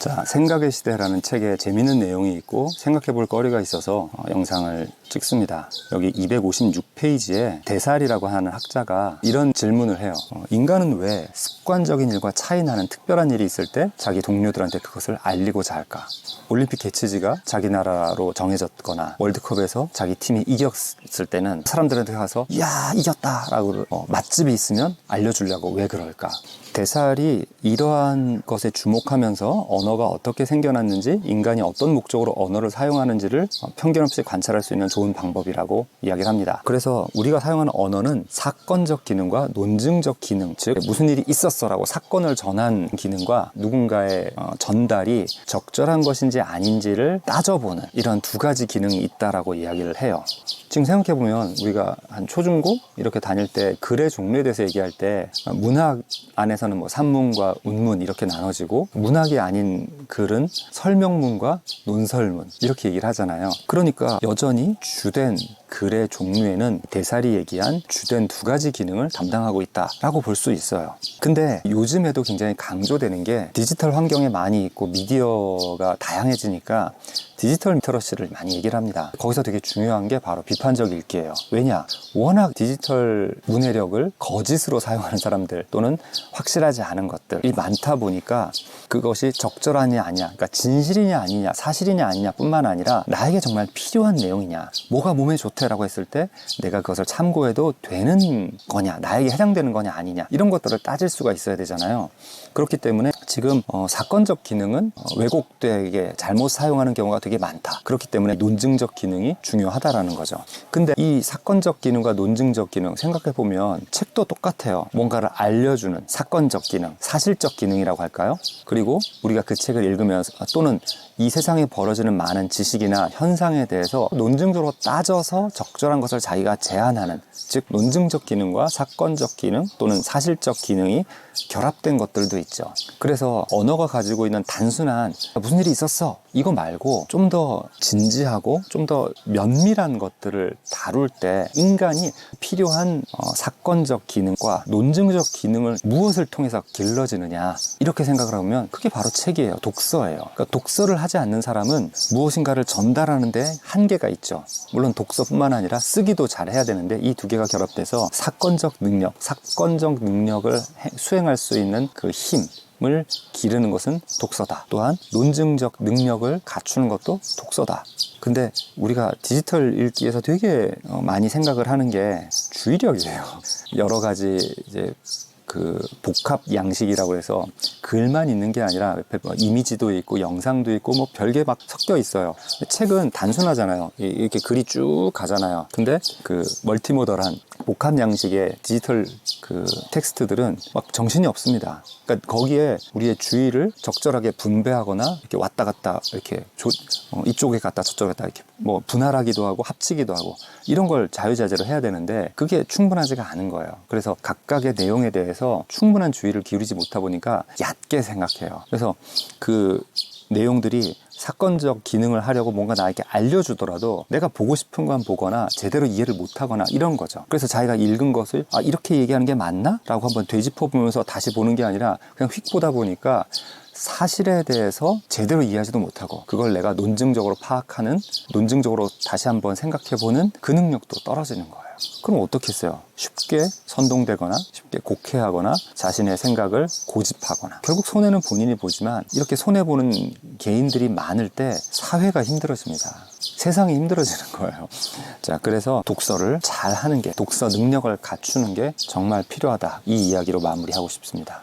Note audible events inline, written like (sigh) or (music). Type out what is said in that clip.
자, 생각의 시대라는 책에 재밌는 내용이 있고 생각해 볼 거리가 있어서 어, 영상을 찍습니다. 여기 256페이지에 대살이라고 하는 학자가 이런 질문을 해요. 어, 인간은 왜 습관적인 일과 차이 나는 특별한 일이 있을 때 자기 동료들한테 그것을 알리고자 할까? 올림픽 개최지가 자기 나라로 정해졌거나 월드컵에서 자기 팀이 이겼을 때는 사람들한테 가서 야 이겼다라고 어, 맛집이 있으면 알려주려고 왜 그럴까? 대살이 이러한 것에 주목하면서 언어가 어떻게 생겨났는지 인간이 어떤 목적으로 언어를 사용하는지를 어, 편견 없이 관찰할 수 있는 좋은 방법이라고 이야기를 합니다. 그래서 우리가 사용하는 언어는 사건적 기능과 논증적 기능, 즉 무슨 일이 있었어라고 사건을 전한 기능과 누군가의 어, 전달이 적절한 것인지 아닌지를 따져보는 이런 두 가지 기능이 있다라고 이야기를 해요. 지금 생각해 보면 우리가 한 초중고 이렇게 다닐 때 글의 종류에 대해서 얘기할 때 문학 안에서는 뭐 산문과 운문 이렇게 나눠지고 문학이 아닌 글은 설명문과 논설문 이렇게 얘기를 하잖아요. 그러니까 여전히 주된 글의 종류에는 대살이 얘기한 주된 두 가지 기능을 담당하고 있다라고 볼 수 있어요. 근데 요즘에도 굉장히 강조되는 게 디지털 환경에 많이 있고 미디어가 다양해지니까 디지털 리터러시를 많이 얘기를 합니다. 거기서 되게 중요한 게 바로 비 판적 읽기예요. 왜냐? 워낙 디지털 문해력을 거짓으로 사용하는 사람들 또는 확실하지 않은 것들이 많다 보니까 그것이 적절하냐 아니냐, 그러니까 진실이냐 아니냐, 사실이냐 아니냐 뿐만 아니라 나에게 정말 필요한 내용이냐, 뭐가 몸에 좋대라고 했을 때 내가 그것을 참고해도 되는 거냐, 나에게 해당되는 거냐 아니냐 이런 것들을 따질 수가 있어야 되잖아요. 그렇기 때문에 지금 어, 사건적 기능은 어, 왜곡되게 잘못 사용하는 경우가 되게 많다. 그렇기 때문에 논증적 기능이 중요하다라는 거죠. 근데 이 사건적 기능과 논증적 기능 생각해 보면 책도 똑같아요. 뭔가를 알려주는 사건적 기능, 사실적 기능이라고 할까요? 그리고 우리가 그 책을 읽으면서 아, 또는 이 세상에 벌어지는 많은 지식이나 현상에 대해서 논증적으로 따져서 적절한 것을 자기가 제안하는 즉 논증적 기능과 사건적 기능 또는 사실적 기능이 결합된 것들도 있죠. 그래서 언어가 가지고 있는 단순한 무슨 일이 있었어 이거 말고 좀 더 진지하고 좀 더 면밀한 것들을 다룰 때 인간이 필요한 어, 사건적 기능과 논증적 기능을 무엇을 통해서 길러지느냐 이렇게 생각을 하면 그게 바로 책이에요. 독서예요. 그러니까 독서를 하지 않는 사람은 무엇인가를 전달하는데 한계가 있죠. 물론 독서뿐만 아니라 쓰기도 잘 해야 되는데 이 두 개가 결합돼서 사건적 능력, 사건적 능력을 해- 수행할 수 있는 그 힘, 을 기르는 것은 독서다. 또한 논증적 능력을 갖추는 것도 독서다. 근데 우리가 디지털 읽기에서 되게 어, 많이 생각을 하는 게 주의력이에요. 여러 가지 이제 그 복합 양식이라고 해서 글만 있는 게 아니라 옆에 뭐 이미지도 있고 영상도 있고 뭐 별게 막 섞여 있어요. 책은 단순하잖아요. 이- 이렇게 글이 쭉 가잖아요. 근데 그 멀티모더한 복합 양식의 디지털 그 텍스트들은 막 정신이 없습니다. 그러니까 거기에 우리의 주의를 적절하게 분배하거나 이렇게 왔다 갔다 이렇게 조- 어, 이쪽에 갔다 저쪽에 갔다 이렇게 뭐 분할하기도 하고 합치기도 하고 이런 걸 자유자재로 해야 되는데 그게 충분하지가 않은 거예요. 그래서 각각의 내용에 대해서 충분한 주의를 기울이지 못하 보니까 얕게 생각해요. 그래서 그 내용들이 사건적 기능을 하려고 뭔가 나에게 알려주더라도 내가 보고 싶은 건 보거나 제대로 이해를 못하거나 이런 거죠. 그래서 자기가 읽은 것을 아 이렇게 얘기하는 게 맞나? 라고 한번 되짚어 보면서 다시 보는 게 아니라 그냥 휙 보다 보니까 사실에 대해서 제대로 이해하지도 못하고 그걸 내가 논증적으로 파악하는 논증적으로 다시 한번 생각해보는 그 능력도 떨어지는 거예요. 그럼 어떻게 했어요? 쉽게 선동되거나 쉽게 곡해하거나 자신의 생각을 고집하거나 결국 손해는 본인이 보지만 이렇게 손해보는 개인들이 많을 때 사회가 힘들어집니다. 세상이 힘들어지는 (laughs) 거예요. 자, 그래서 독서를 잘 하는 게, 독서 능력을 갖추는 게 정말 필요하다. 이 이야기로 마무리하고 싶습니다.